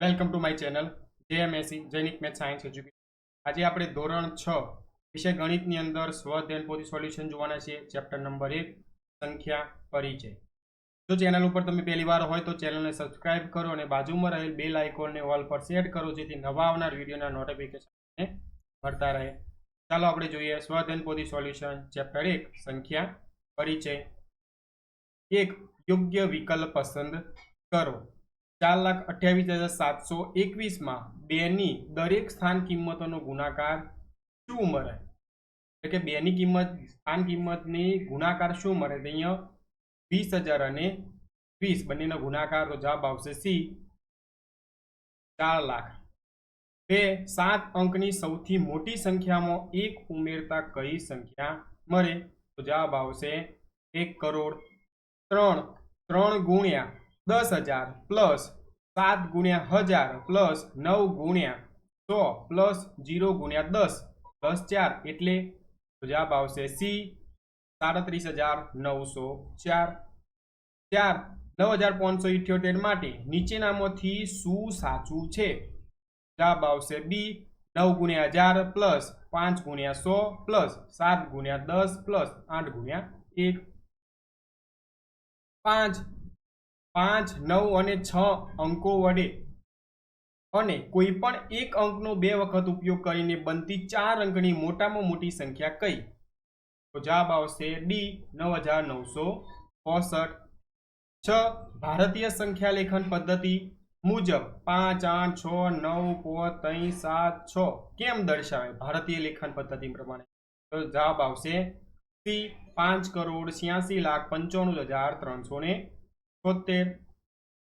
Welcome to my channel JMSC Jainik math science education આજે આપણે ધોરણ છ વિષય ગણિતની અંદર સ્વઅધ્યયન પોથી સોલ્યુશન જોવાના છીએ, ચેપ્ટર નંબર એક, સંખ્યા પરિચય. જો ચેનલ ઉપર તમે પહેલી વાર હોય તો ચેનલને સબસ્ક્રાઇબ કરો અને બાજુમાં રહેલ બેલ આઇકોનને ઓલ પર સેટ કરો, જેથી નવા આવનાર વિડીયોના નોટિફિકેશનને મળતા રહે. ચાલો આપણે જોઈએ સ્વઅધ્યયન પોથી સોલ્યુશન, ચેપ્ટર એક, સંખ્યા પરિચય. એક, યોગ્ય વિકલ્પ પસંદ કરો. ચાર લાખ અઠ્યાવીસ હજાર સાતસો એકવીસમાં બેની દરેક સ્થાન કિંમતોનો ગુણાકાર શું મળે? એટલે કે બેની કિંમત, સ્થાન કિંમતની ગુણાકાર શું મળે? તો અહીંયા વીસ હજાર અને વીસ, બંનેનો ગુણાકાર તો જવાબ આવશે સી. ચાર લાખ. બે, સાત અંકની સૌથી મોટી સંખ્યામાં એક ઉમેરતા કઈ સંખ્યા મળે? તો જવાબ આવશે એક કરોડ ત્રણ ત્રણ ગુણ્યા દસ હજાર પ્લસ સાત ગુણ્યા હજાર પ્લસ નવ ગુણ્યા સો પ્લસ જીરો ગુણ્યા દસ પ્લસ ચાર એટલે જવાબ આવશે સી સાડત્રીસ હજાર નવસો ચાર. ચાર, નવ હજાર પાંચસો ઇઠ્યોતેર માટે નીચેનામાંથી શું સાચું છે? જવાબ આવશે બી, નવ ગુણ્યા હજાર પ્લસ પાંચ ગુણ્યા સો પ્લસ સાત ગુણ્યા દસ પ્લસ આઠ ગુણ્યા એક. પાંચ પાંચ, નવ અને છ અંકો વડે. અને કોઈ પણ એક અંકનો બે વખત ઉપયોગ કરીને બનતી ચાર અંકની મોટામાં મોટી સંખ્યા કઈ? તો જવાબ આવશે ડી નવ હજાર નવસો પોસઠ. છ, ભારતીય સંખ્યા લેખન પદ્ધતિ મુજબ પાંચ, આઠ, છ, નવ, પાંચ, ત્રણ, સાત, છ. કેમ દર્શાવે? ભારતીય લેખન પદ્ધતિ પ્રમાણે. તો જવાબ આવશે સી, પાંચ કરોડ છ્યાસી લાખ પંચાણું હજાર ત્રણસો ને છોતેર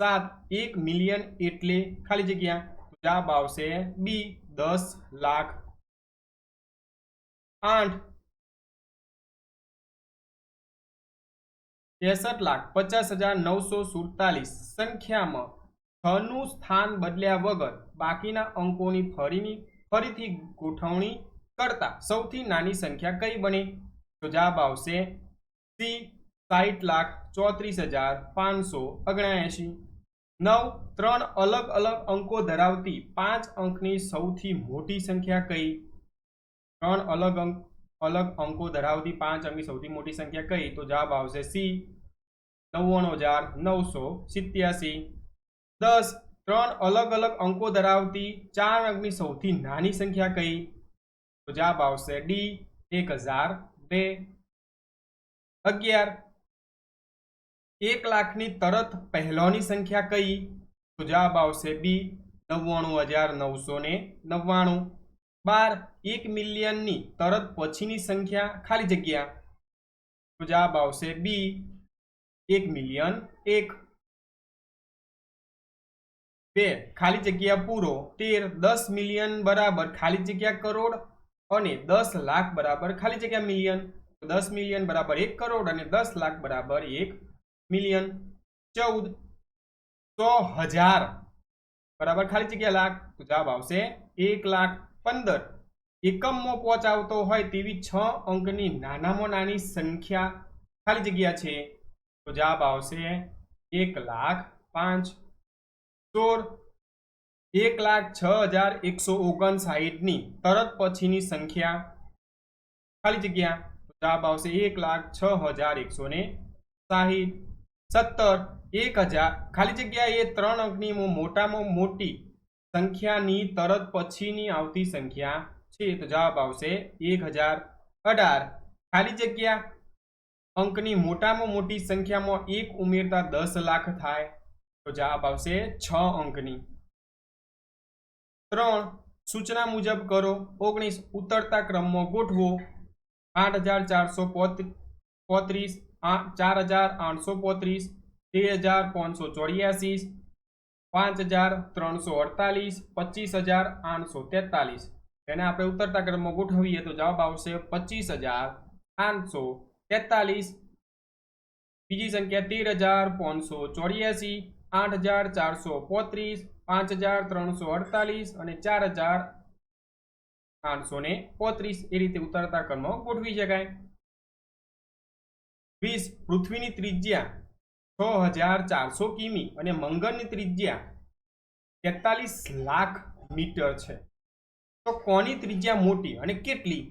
સાત, એક મિલિયન એટલે ખાલી જગ્યા. જવાબ આવશે બી, દસ લાખ. આઠ. ત્રેસઠ લાખ, પચાસ હજાર નવસો સુડતાલીસ. સંખ્યામાં છનું સ્થાન બદલ્યા વગર બાકીના અંકોની ફરીની ફરીથી ગોઠવણી કરતા સૌથી નાની સંખ્યા કઈ બની? તો જવાબ આવશે સી સાઠ લાખ ચોત્રીસ હજાર પાંચસો ઓગણએંશી નવ, ત્રણ અલગ અલગ અંકો ધરાવતી પાંચ અંકની સૌથી મોટી સંખ્યા કઈ? ત્રણ અલગ અંક, અલગ અંકો ધરાવતી પાંચ અંકની સૌથી મોટી સંખ્યા કઈ? તો જવાબ આવશે સી. નવ્વાણું હજાર નવસો સિત્યાસી. દસ, ત્રણ અલગ અલગ અંકો ધરાવતી ચાર અંકની સૌથી નાની સંખ્યા કઈ? તો જવાબ આવશે ડી, એક હજાર બે. અગિયાર એક લાખની તરત પહેલોની સંખ્યા કઈ? તો જવાબ આવશે બી, નવ્વાણું હજાર નવસો ને નવ્વાણું. બાર, એક મિલિયનની તરત પછીની સંખ્યા ખાલી જગ્યા. તો જવાબ આવશે બી, એક મિલિયન એક. બે, ખાલી જગ્યા પૂરો. તેર, દસ મિલિયન બરાબર ખાલી જગ્યા કરોડ અને દસ લાખ બરાબર ખાલી જગ્યા મિલિયન. દસ મિલિયન બરાબર એક કરોડ અને દસ લાખ બરાબર એક મિલિયન ચૌદ સો હજાર. બરાબર? ખાલી જગ્યા લાખ. તો જવાબ આવશે એક લાખ પંદર. એકમમાં પહોંચાવતો હોય તેવી છ અંકની નાનામાં નાની સંખ્યા ખાલી જગ્યા છે. તો જવાબ આવશે એક લાખ પાંચ સોળ. એક લાખ છ હજાર એકસો ઓગણસાઠની તરત પછીની સંખ્યા ખાલી જગ્યા. જવાબ આવશે એક લાખ છ હજાર એકસો ને સાહીઠ. સત્તર, એક હજાર. ખાલી જગ્યા એ ત્રણ અંકની મોટામાં મોટી સંખ્યાની તરત પછીની આવતી સંખ્યા છે. તો જવાબ આવશે એક હજાર અઢાર. ખાલી જગ્યા અંકની મોટામાં મોટી સંખ્યામાં એક ઉમેરતા દસ લાખ થાય. તો જવાબ આવશે છ અંકની. ત્રણ, સૂચના મુજબ કરો. ઓગણીસ, ઉતરતા ક્રમમાં ગોઠવો. આઠ હજાર ચારસો પોત્રીસ ચાર હજાર આઠસો પોત્રીસ, બે હજાર પાંચસો ચોર્યાસી પાંચ હજાર ત્રણસો અડતાલીસ, પચીસ હજાર આઠસો તેતાલીસ. તેને આપણે ઉતરતા ક્રમમાં ગોઠવીએ તો જવાબ આવશે પચીસ હજાર આઠસો તેતાલીસ. બીજી સંખ્યા તેર હજાર પાંચસો ચોર્યાસી, આઠ હજાર ચારસો પોત્રીસ, પાંચ હજાર ત્રણસો અડતાલીસ અને ચાર હજાર આઠસો ને પોત્રીસ. એ રીતે ઉતરતા ક્રમમાં ગોઠવી શકાય. વીસ પૃથ્વીની ત્રિજ્યા છ હજાર ચારસો કિમી અને મંગળની ત્રિજ્યા તેતાલીસ લાખ મીટર છે. તો કોની ત્રિજ્યા મોટી અને કેટલી?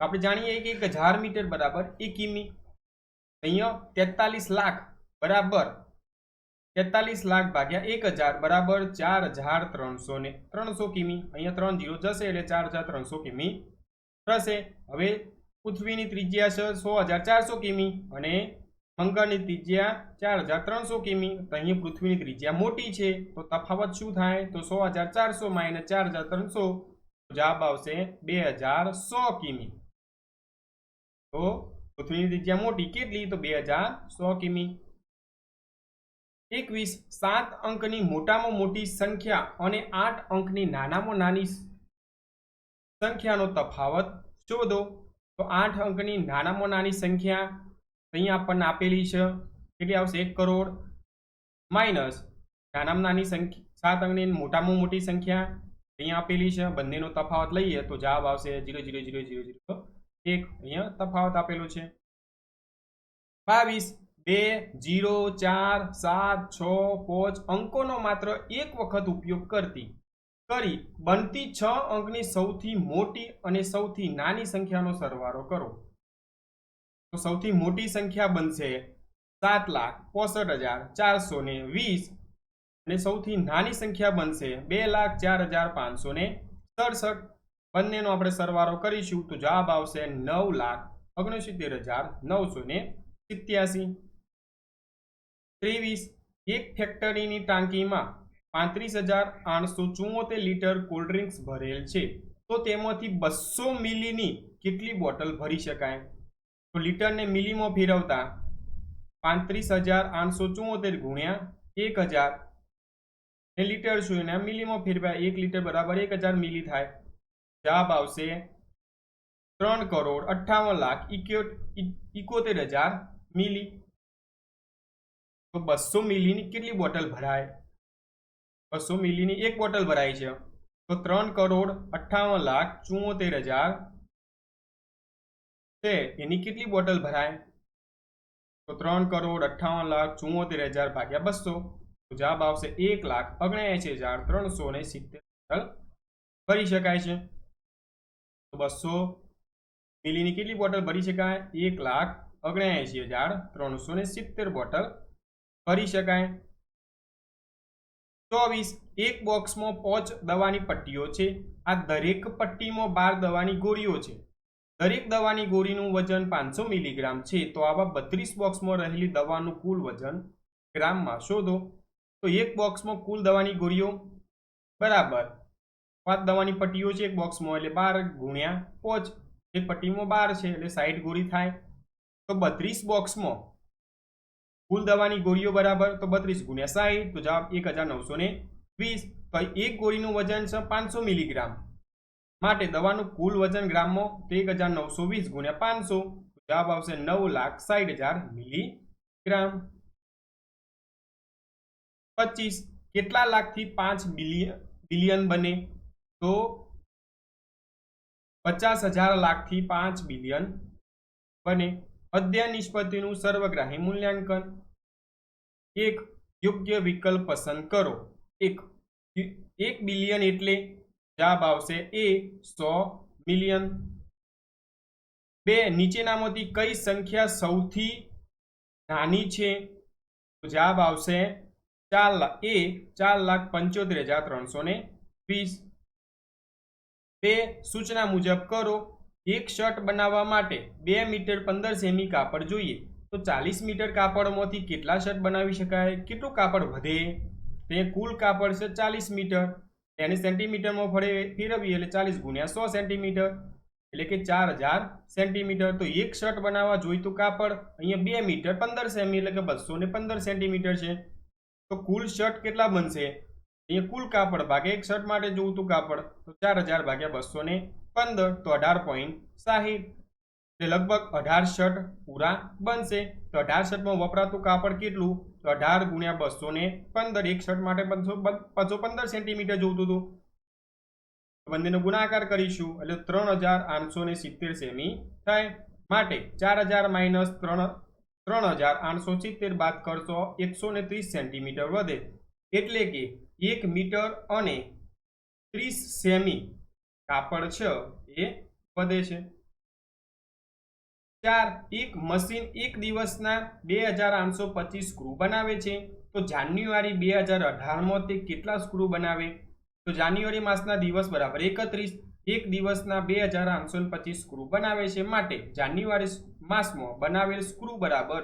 આપણે જાણીએ કે એક હજાર મીટર બરાબર એક કિમી. અહીંયા તેતાલીસ લાખ બરાબર તેતાલીસ લાખ ભાગ્યા એક હજાર બરાબર ચાર હજાર ત્રણસો ને ત્રણસો કિમી. અહીંયા ત્રણ જીરો જશે એટલે ચાર હજાર ત્રણસો કિમી થશે. હવે પૃથ્વીની ત્રિજ્યા છે સો હજાર ચારસો કિમી અને મંગળની ત્રિજ્યા ચાર હજાર ત્રણસો કિમી. તો અહીંયા પૃથ્વીની ત્રિજ્યા મોટી છે. તો તફાવત શું થાય? તો સો હજાર ચારસો માઇનસ ચાર હજાર ત્રણસો જવાબ આવશે બે હજાર સો કિમી. તો પૃથ્વીની ત્રિજ્યા મોટી કેટલી? તો બે હજાર સો કિમી. એકવીસ સાત અંકની મોટામાં મોટી સંખ્યા અને આઠ અંકની નાનામાં નાની સંખ્યાનો તફાવત શોધો. તો આઠ અંકની નાનામાં નાની સંખ્યા અહીંયા આપણને આપેલી છે. કેટલી આવશે? એક કરોડ. માઇનસ નાનામાં નાની સંખ્યા, સાત અંકની મોટામાં મોટી સંખ્યા અહીંયા આપેલી છે. બંનેનો તફાવત લઈએ તો જવાબ આવશે zero zero zero zero zero. એક અહીંયા તફાવત આપેલો છે. બાવીસ, બે, જીરો, ચાર, સાત, છ, પાંચ અંકોનો માત્ર એક વખત ઉપયોગ કરતી કરી બનતી છ અંકની સૌથી મોટી અને સૌથી નાની સંખ્યાનો સરવાળો કરો. તો સૌથી મોટી સંખ્યા બનશે સાત લાખ પોસઠ હજાર ચારસો ને વીસ અને સૌથી નાની સંખ્યા બનશે બે લાખ ચાર હજાર પાંચસો ને સડસઠ. બંનેનો આપણે સરવાળો કરીશું તો જવાબ આવશે નવ લાખ ઓગણસિત્તેર હજાર નવસો ને સિત્યાસી. ત્રેવીસ એક ફેક્ટરીની ટાંકીમાં પાંત્રીસ હજાર આઠસો ચુમ્મોતેર લીટર કોલ્ડ ડ્રિંક્સ ભરેલ છે. તો તેમાંથી બસો મિલીની કેટલી બોટલ ભરી શકાય? તો લીટરને મિલીમાં ફેરવતા પાંત્રીસ હજાર આઠસો ચુમ્મોતેર ગુણ્યા એક હજાર. ને લીટર શું એને? મિલીમાં ફેરવ્યા. એક લીટર બરાબર એક હજાર મિલી થાય. જવાબ આવશે ત્રણ કરોડ અઠ્ઠાવન લાખ ઇકોતેર હજાર મિલી. તો બસો મિલીની કેટલી બોટલ ભરાય? બસો મિલીની એક બોટલ ભરાય છે. તો ત્રણ કરોડ અઠ્ઠાવન લાખ ચુમ્મોતેર હજાર છે. એની કેટલી બોટલ ભરાય? તો ત્રણ કરોડ અઠ્ઠાવન લાખ ચુમ્મોતેર હજાર ભાગ્યા બસો. તો જવાબ આવશે એક લાખ ઓગણએંશી હજાર ત્રણસો ને સિત્તેર બોટલ ભરી શકાય છે. તો બસો મિલીની કેટલી બોટલ ભરી શકાય? એક લાખ ઓગણએંશી હજાર ત્રણસો ને સિત્તેર બોટલ ભરી શકાય. ચોવીસ, એક બોક્સમાં પાંચ દવાની પટ્ટીઓ છે. આ દરેક પટ્ટીમાં બાર દવાની ગોળીઓ છે. દરેક દવાની ગોળીનું વજન પાંચસો મિલીગ્રામ છે. તો આવા બત્રીસ બોક્સમાં રહેલી દવાનું કુલ વજન ગ્રામમાં શોધો. તો એક બોક્સમાં કુલ દવાની ગોળીઓ બરાબર પાંચ દવાની પટ્ટીઓ છે. એક બોક્સમાં એટલે બાર ગુણ્યા પાંચ. એક પટ્ટીમાં બાર છે એટલે સાઈઠ ગોળી થાય. તો બત્રીસ બોક્સમાં કુલ દવાની ગોળીઓ બરાબર તો બત્રીસ ગુણ્યા સાહીઠ, તો જવાબ એક હજાર નવસો ને વીસ. તો એક ગોળીનું વજન છે પાંચસો મિલીગ્રામ. માટે દવાનું કુલ વજન ગ્રામમાં તો એક હજાર નવસો વીસ ગુણ્યા પાંચસો. જવાબ આવશે નવ લાખ સાઠ હજાર મિલીગ્રામ. પચીસ. કેટલા લાખથી પાંચ બિલિયન બિલિયન બને? તો પચાસ હજાર લાખથી પાંચ બિલિયન બને. અધ્યયન નિષ્પત્તિનું સર્વગ્રાહી મૂલ્યાંકન. એક યોગ્ય વિકલ્પ પસંદ કરો. એક એક બિલિયન એટલે જવાબ આવશે એ સો મિલિયન. બે, નીચેનામાંથી કઈ સંખ્યા સૌથી નાની છે? તો જવાબ આવશે ચાર લાખ એ ચાર લાખ પંચોતેર હજાર ત્રણસો ને વીસ. બે, સૂચના મુજબ કરો. એક શર્ટ બનાવવા માટે બે મીટર પંદર સેમી કાપડ જોઈએ. તો ચાલીસ મીટર કાપડમાંથી કેટલા શર્ટ બનાવી શકાય? કેટલું કાપડ વધે? તો એ કુલ કાપડ છે ચાલીસ મીટર. એને સેન્ટીમીટરમાં ફરે ફેરવીએ એટલે ચાલીસ ગુણ્યા સો સેન્ટીમીટર. એટલે કે ચાર હજાર સેન્ટીમીટર. તો એક શર્ટ બનાવવા જોઈતું કાપડ અહીંયા બે મીટર પંદર સેમી એટલે કે બસો ને પંદર સેન્ટીમીટર છે. તો કુલ શર્ટ કેટલા બનશે? અહીંયા કુલ કાપડ ભાગે એક શર્ટ માટે જોઈતું કાપડ તો ચાર હજાર ભાગ્યા બસો ને પંદર. તો અઢાર પોઈન્ટ સાહીઠ. એટલે લગભગ અઢાર શર્ટ પૂરા બનશે. તો અઢાર શર્ટમાં વપરાતું કાપડ કેટલું? તો અઢાર ગુણ્યા બસો ને પંદર. એક શર્ટ માટે બસો બસો પંદર સેન્ટીમીટર જોતું હતું. બંનેનો ગુણાકાર કરીશું. એટલે ત્રણ હજાર આઠસો ને સિત્તેર સેમી થાય. માટે ચાર હજાર માઇનસ ત્રણ ત્રણ હજાર આઠસો સિત્તેર બાદ કરશો એકસો ને ત્રીસ સેન્ટીમીટર વધે. એટલે કે એક મીટર અને ત્રીસ સેમી કાપડ છે એ વધે છે. ચાર એક મશીન એક દિવસના બે હજાર આઠસો પચીસ સ્ક્રૂ બનાવે છે. તો જાન્યુઆરી બે હજાર અઢારમાં તે કેટલા સ્ક્રૂ બનાવે? તો જાન્યુઆરી માસના દિવસ બરાબર એકત્રીસ, એક દિવસના બે હજાર આઠસો પચીસ સ્ક્રૂ બનાવે છે માટે જાન્યુઆરી માસમાં બનાવેલ સ્ક્રૂ બરાબર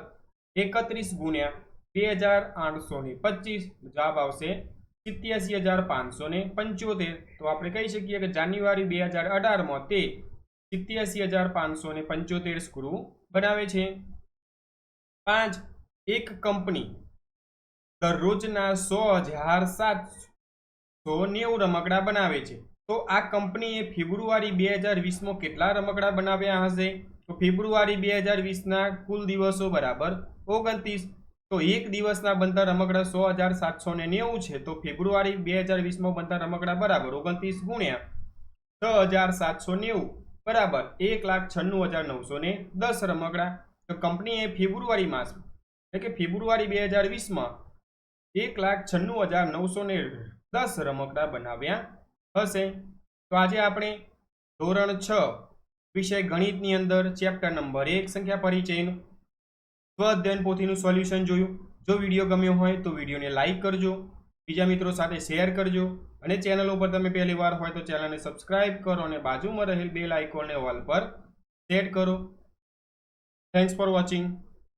એકત્રીસ ગુણ્યા બે હજાર આઠસો ને પચીસ જવાબ આવશે સિત્યાસી હજાર પાંચસો પંચોતેર. તો આપણે કહી શકીએ કે જાન્યુઆરી બે હજાર અઢારમાં તે સિત્યાસી હજાર પાંચસો ને પંચોતેર સ્ક્રૂ બનાવે છે. પાંચ, એક કંપની દરરોજના સો હજાર સાતસો નેવું રમકડા બનાવે છે. તો આ કંપનીએ ફેબ્રુઆરી બે હજાર વીસમાં કેટલા રમકડા બનાવ્યા હશે? તો ફેબ્રુઆરી બે હજાર વીસના કુલ દિવસો બરાબર ઓગણત્રીસ. તો એક દિવસના બનતા રમકડા સો હજાર સાતસો ને નેવું છે. તો ફેબ્રુઆરી બે હજાર વીસમાં બનતા રમકડા બરાબર ઓગણત્રીસ ગુણ્યા છ હજાર સાતસો નેવું. બરાબર. એક લાખ છન્નું હજાર નવસો ને દસ રમકડા. તો કંપનીએ ફેબ્રુઆરી માસ, એટલે કે ફેબ્રુઆરી બે હજાર વીસમાં એક લાખ છન્નું હજાર નવસો ને દસ રમકડા બનાવ્યા હશે. તો આજે આપણે ધોરણ છ વિષય ગણિતની અંદર ચેપ્ટર નંબર એક સંખ્યા પરિચયનું સ્વઅધ્યયન પોથીનું સોલ્યુશન જોયું. જો વીડિયો ગમ્યો હોય તો વિડીયોને લાઈક કરજો. બીજા મિત્રો સાથે શેર કરજો. અને ચેનલ ઉપર તમે પહેલી વાર હોય તો ચેનલને સબસ્ક્રાઇબ કરો અને બાજુમાં રહેલ બેલ આઇકોનને ઓલ પર સેટ કરો. Thanks for watching